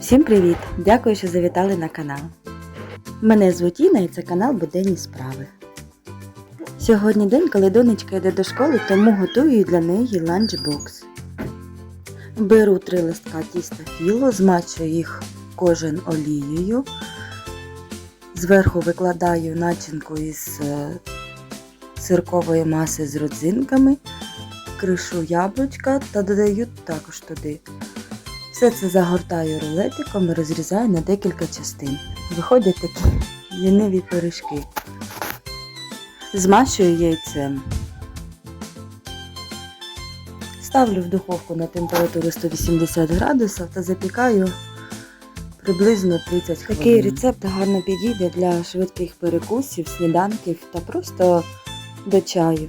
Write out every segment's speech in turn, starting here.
Всім привіт! Дякую, що завітали на канал. Мене звуть Інна і це канал Буденні справи. Сьогодні день, коли донечка йде до школи, тому готую для неї ланчбокс. Беру три листка тіста філо, змачую їх кожен олією. Зверху викладаю начинку із е, сиркової маси з родзинками, кришу яблучка та додаю також туди. Все це загортаю рулетиком і розрізаю на декілька частин. Виходять такі ліниві пиріжки. Змащую яйцем. Ставлю в духовку на температуру 180 градусів та запікаю приблизно 30 хвилин. Такий рецепт гарно підійде для швидких перекусів, сніданків та просто до чаю.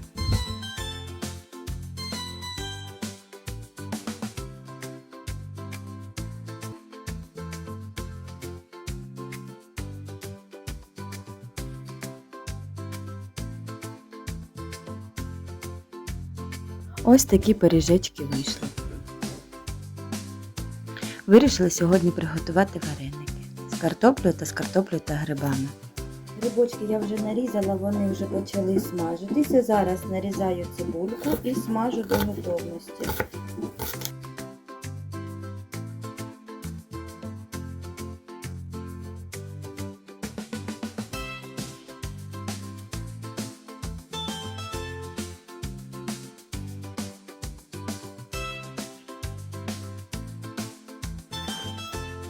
Ось такі пиріжечки вийшли. Вирішили сьогодні приготувати вареники з картоплею та з картоплею та грибами. Грибочки я вже нарізала, вони вже почали смажитися. Зараз нарізаю цибульку і смажу до готовності.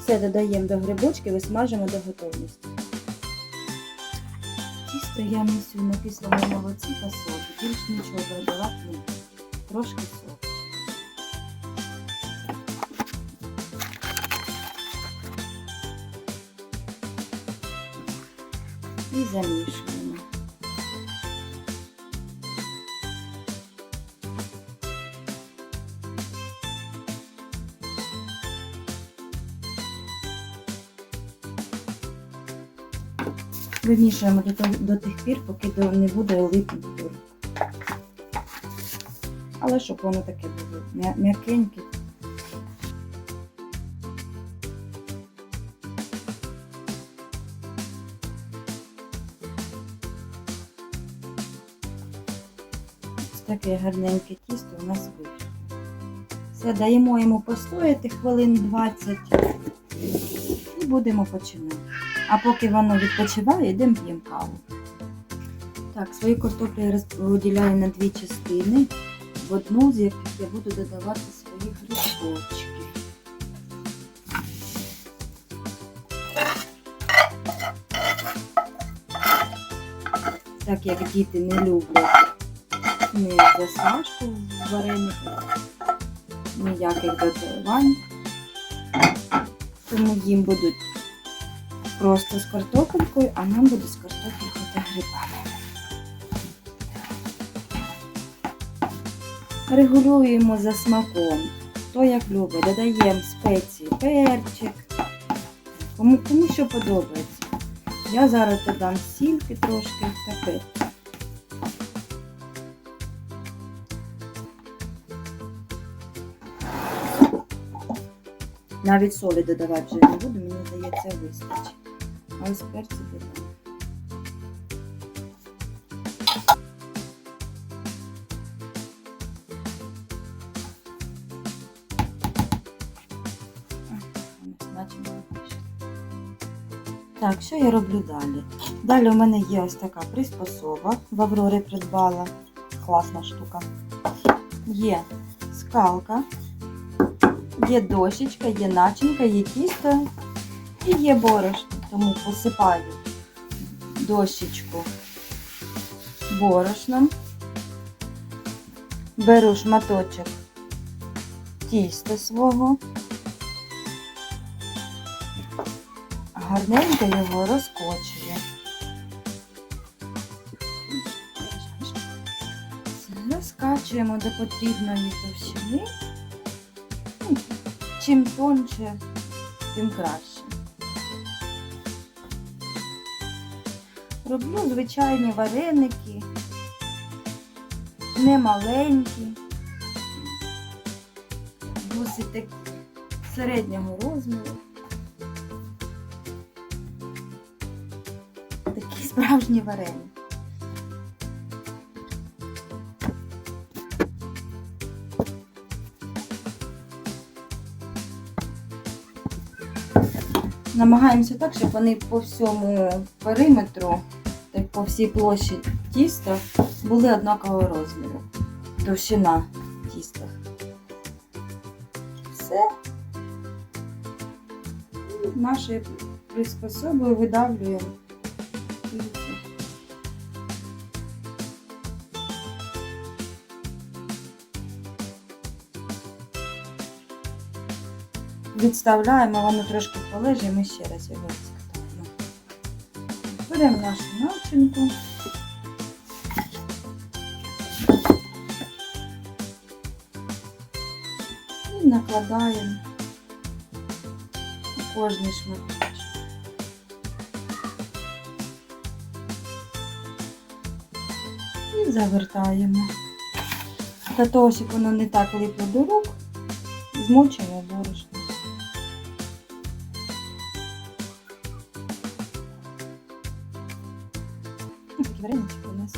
Все додаємо до грибочків і до готовності. Тісто я місю на кислому молоці та соду. Більш нічого додавати не. Трошки соку. І замішуємо. Вимішуємо до, до тих пір, поки не буде липнути. Але щоб воно таке було м'якеньке. Ось таке гарненьке тісто у нас вийшло. Все, даємо йому постояти хвилин 20 і будемо починати. А поки воно відпочиває, йдемо п'ємо каву. Так, свої картоплі я розподіляю на дві частини. В одну з яких я буду додавати свої грибочки. Так як діти не люблять ні засмажку в варениках, ніяких додавань. Тому їм будуть просто з картопелькою, а нам буде з картопелькою та грибами. Регулюємо за смаком. Хто як любить, додаємо спеції, перчик. Кому, кому що подобається. Я зараз додам сільки трошки та перчик. Навіть солі додавати вже не буду, мені здається, вистачить. А ось перці додам. Так, що я роблю далі? Далі у мене є ось така приспособа. В Аврорі придбала. Класна штука. Є скалка, є дощечка, є начинка, є тісто і є борошно. Тому посипаю дощечку борошном. Беру шматочок тіста свого. Гарненько його розкочую. Все, Розкачуємо до потрібної товщини. Чим тонше, тим краще. Роблю звичайні вареники, не маленькі, бусити середнього розміру. Такі справжні вареники. Намагаємося так, щоб вони по всьому периметру по всій площі тіста були однакового розміру. Товщина тіста. Все. І нашою приспособою видавлюємо. Відставляємо, воно трошки полежить, і ми ще раз його. Беремо нашу начинку. І накладаємо у кожний шматочок. І завертаємо. Для того, щоб воно не так липло до рук, змочуємо борошно. Такі варенички у нас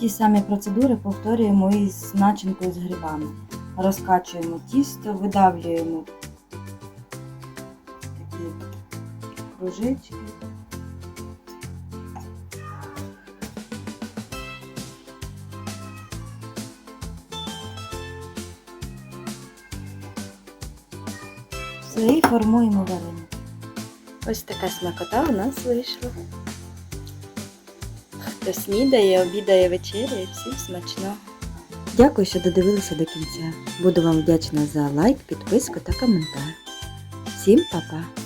Ті самі процедури повторюємо і з начинкою з грибами. Розкачуємо тісто, видавлюємо такі кружечки. Все, і формуємо вареники. Ось така смакота у нас вийшла. Хто снідає, обідає, вечеряє, всім смачно! Дякую, що додивилися до кінця. Буду вам вдячна за лайк, підписку та коментар. Всім па-па!